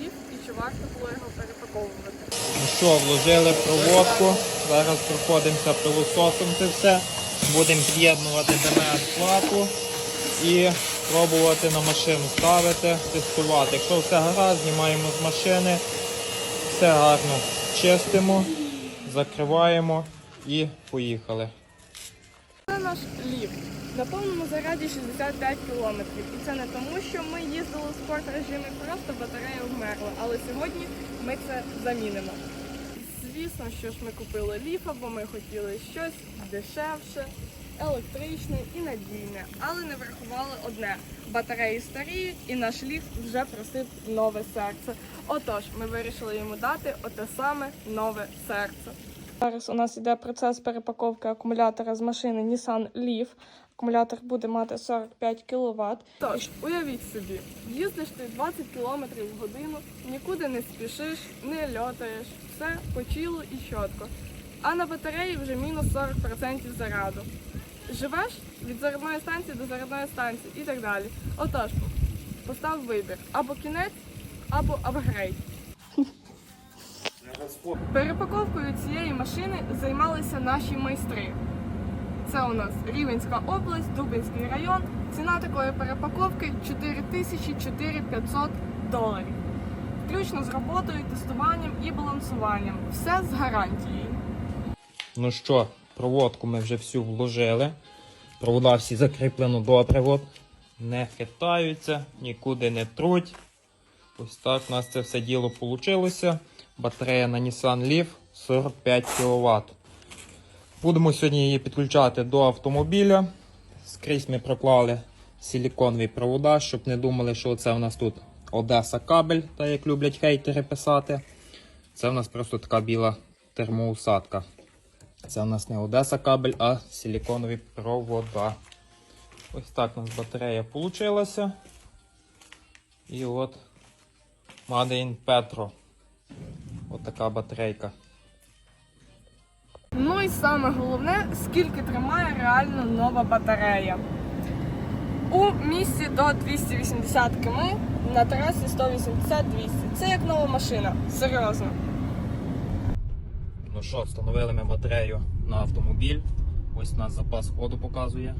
Leaf і чи варто було його перепаковувати? Ну що, вложили проводку. Зараз проходимося пилососом це все. Будемо з'єднувати ДМС плату і пробувати на машину ставити, тестувати. Якщо все гаразд, знімаємо з машини, все гарно чистимо, закриваємо і поїхали. Це наш ліфт. На повному заряді 65 кілометрів. І це не тому, що ми їздили в спорт режимі, просто батарея вмерла. Але сьогодні ми це замінимо. Звісно, що ж ми купили ліфа, бо ми хотіли щось дешевше, електричне і надійне. Але не врахували одне: батареї старіють, і наш ліфт вже просив нове серце. Отож, ми вирішили йому дати оте саме нове серце. Зараз у нас йде процес перепаковки акумулятора з машини Nissan Leaf. Акумулятор буде мати 45 кВт. Тож, уявіть собі, їздиш ти 20 км в годину, нікуди не спішиш, не льотаєш, все почило і чітко. А на батареї вже мінус 40% заряду. Живеш від зарядної станції до зарядної станції і так далі. Отож, постав вибір або кінець, або апгрейд. Перепаковкою цієї машини займалися наші майстри. Це у нас Рівенська область, Дубинський район. Ціна такої перепаковки 4400 доларів. Включно з роботою, тестуванням і балансуванням. Все з гарантією. Ну що, проводку ми вже всю вложили. Провода всі закріплено добре. От. Не хитаються, нікуди не труть. Ось так у нас це все діло вийшло. Батарея на Nissan Leaf 45 кВт. Будемо сьогодні її підключати до автомобіля. Скрізь ми проклали силіконові провода, щоб не думали, що це у нас тут Одеса кабель, так як люблять хейтери писати. Це у нас просто така біла термоусадка. Це у нас не Одеса кабель, а силіконові провода. Ось так у нас батарея вийшла. І от Made in Petro. Ось така батарейка. Ну і саме головне, скільки тримає реально нова батарея. У місті до 280 км, на трасі 180-200. Це як нова машина. Серйозно. Ну що, встановили ми батарею на автомобіль. Ось у нас запас ходу показує.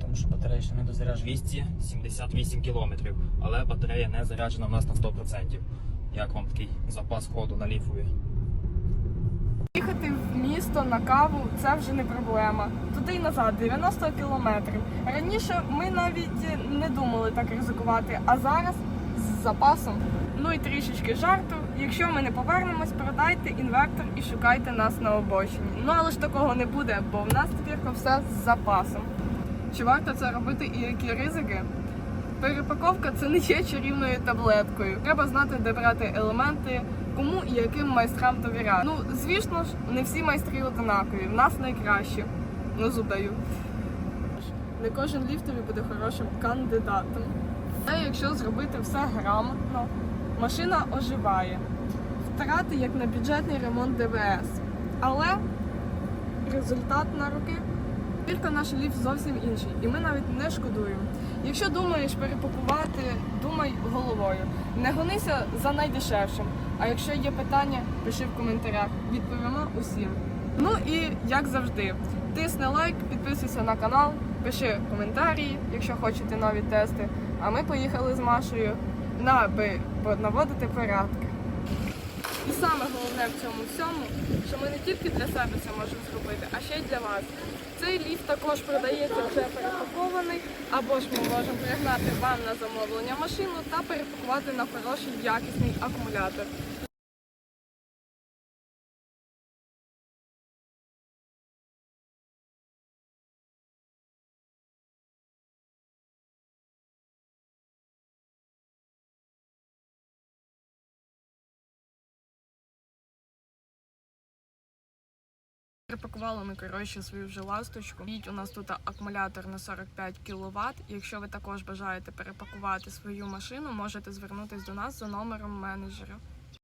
Тому що батарея ще не дозаряджена 278 км. Але батарея не заряджена в нас на 100%. Як вам такий запас ходу на ліфові? Їхати в місто на каву це вже не проблема. Туди й назад 90 кілометрів. Раніше ми навіть не думали так ризикувати, а зараз з запасом. Ну і трішечки жарту. Якщо ми не повернемось, продайте інвертор і шукайте нас на обочині. Ну але ж такого не буде, бо в нас тепер все з запасом. Чи варто це робити і які ризики? Перепаковка це не є чарівною таблеткою. Треба знати, де брати елементи, кому і яким майстрам довіряти. Ну, звісно ж, не всі майстри однакові. В нас найкращі. Ну, зубдаю. Не кожен ліфтові буде хорошим кандидатом. Та якщо зробити все грамотно, машина оживає. Втрати як на бюджетний ремонт ДВС. Але результат на руки. Тільки наш ліфт зовсім інший, і ми навіть не шкодуємо. Якщо думаєш перепакувати, думай головою. Не гонися за найдешевшим. А якщо є питання, пиши в коментарях. Відповімо усім. Ну і як завжди, тисни лайк, підписуйся на канал, пиши коментарі, якщо хочете нові тести. А ми поїхали з Машею на аби наводити порядки. І саме головне в цьому всьому, що ми не тільки для себе це можемо зробити, а ще й для вас. Цей ліфт також продається вже перепакований, або ж ми можемо пригнати вам на замовлення машину та перепакувати на хороший якісний акумулятор. Припакували ми коротше свою вже ласточку. Їдь у нас тут акумулятор на 45 кВт. Якщо ви також бажаєте перепакувати свою машину, можете звернутися до нас за номером менеджера.